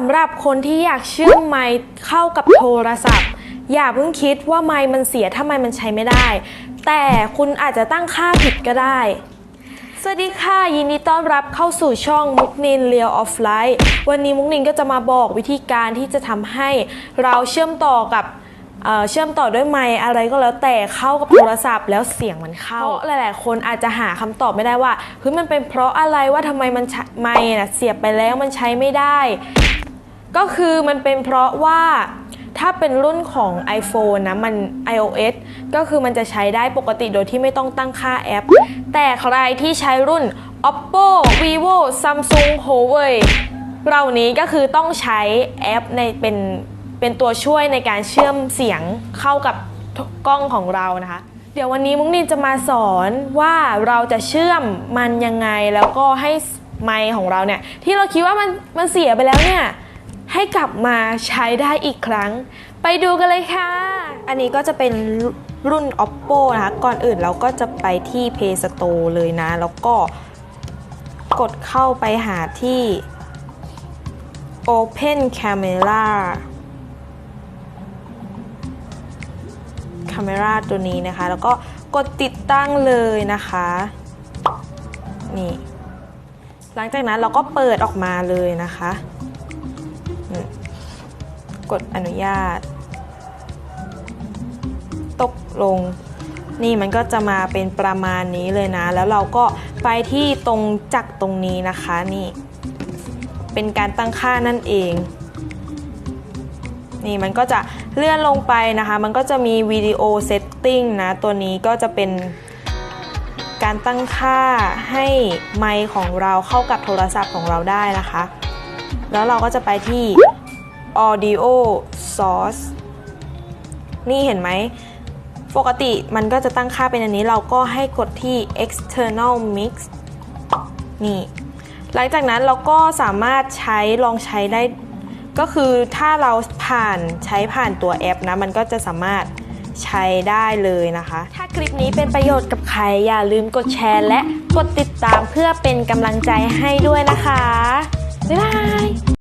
สำหรับคนที่อยากเชื่อมไมค์เข้ากับโทรศัพท์ อย่าเพิ่งคิดว่าไมค์มันเสียถ้าไมค์มันใช้ไม่ได้ แต่คุณอาจจะตั้งค่าผิดก็ได้ สวัสดีค่ะ ยินดีต้อนรับเข้าสู่ช่องมุกนินเรียลออฟไลท์วันนี้มุกนินก็จะมาบอกวิธีการที่จะทำให้เราเชื่อมต่อกับเเชื่อมต่อด้วยไมค์อะไรก็แล้วแต่เข้ากับโทรศัพท์ แล้วเสียงมันเข้าเพราะหลาย ๆ คนอาจจะหาคำตอบไม่ได้ว่าเฮ้ยมันเป็นเพราะอะไรว่าทำไมมันไมค์น่ะเสียบไปแล้วมันใช้ไม่ได้ ก็คือมันเป็นเพราะว่าถ้าเป็นรุ่นของ iPhone นะมัน iOS ก็คือมันจะใช้ได้ปกติโดยที่ไม่ต้องตั้งค่าแอป แต่ใครที่ใช้รุ่น Oppo Vivo Samsung Huawei เหล่านี้ก็คือต้องใช้แอปในเป็นเป็นตัวช่วยในการเชื่อมเสียงเข้ากับกล้องของเรานะคะ เดี๋ยววันนี้มุกนินจะมาสอนว่าเราจะเชื่อมมันยังไงแล้วก็ให้ไมค์ของเราเนี่ยที่เราคิดว่ามันมันเสียไปแล้วเนี่ย ให้กลับมาใช้ได้อีกครั้ง ไปดูกันเลยค่ะ อันนี้ก็จะเป็นรุ่น oppo นะคะ ก่อนอื่นเราก็จะไปที่ play store เลยนะ แล้วก็กดเข้าไปหาที่ open camera camera ตัวนี้นะคะ แล้วก็กดติดตั้งเลยนะคะ นี่ หลังจากนั้นเราก็เปิดออกมาเลยนะคะ กดอนุญาต ตกลง นี่มันก็จะมาเป็นประมาณนี้เลยนะ แล้วเราก็ไปที่ตรงจักรตรงนี้นะคะนี่ เป็นการตั้งค่านั่นเอง นี่มันก็จะเลื่อนลงไปนะคะ มันก็จะมีวิดีโอเซตติ้งนะ ตัวนี้ก็จะเป็นการตั้งค่าให้ไมค์ของเราเข้ากับโทรศัพท์ของเราได้นะคะ แล้วเราก็จะไปที่ audio source นี่เห็นไหม ปกติมันก็จะตั้งค่าเป็นอันนี้เราก็ให้กดที่ external mix นี่ หลังจากนั้นเราก็สามารถใช้ลองใช้ได้ ก็คือถ้าเราผ่านใช้ผ่านตัวแอปนะ มันก็จะสามารถใช้ได้เลยนะคะ ถ้าคลิปนี้เป็นประโยชน์กับใคร อย่าลืมกดแชร์และกดติดตามเพื่อเป็นกำลังใจให้ด้วยนะคะ บ๊ายบาย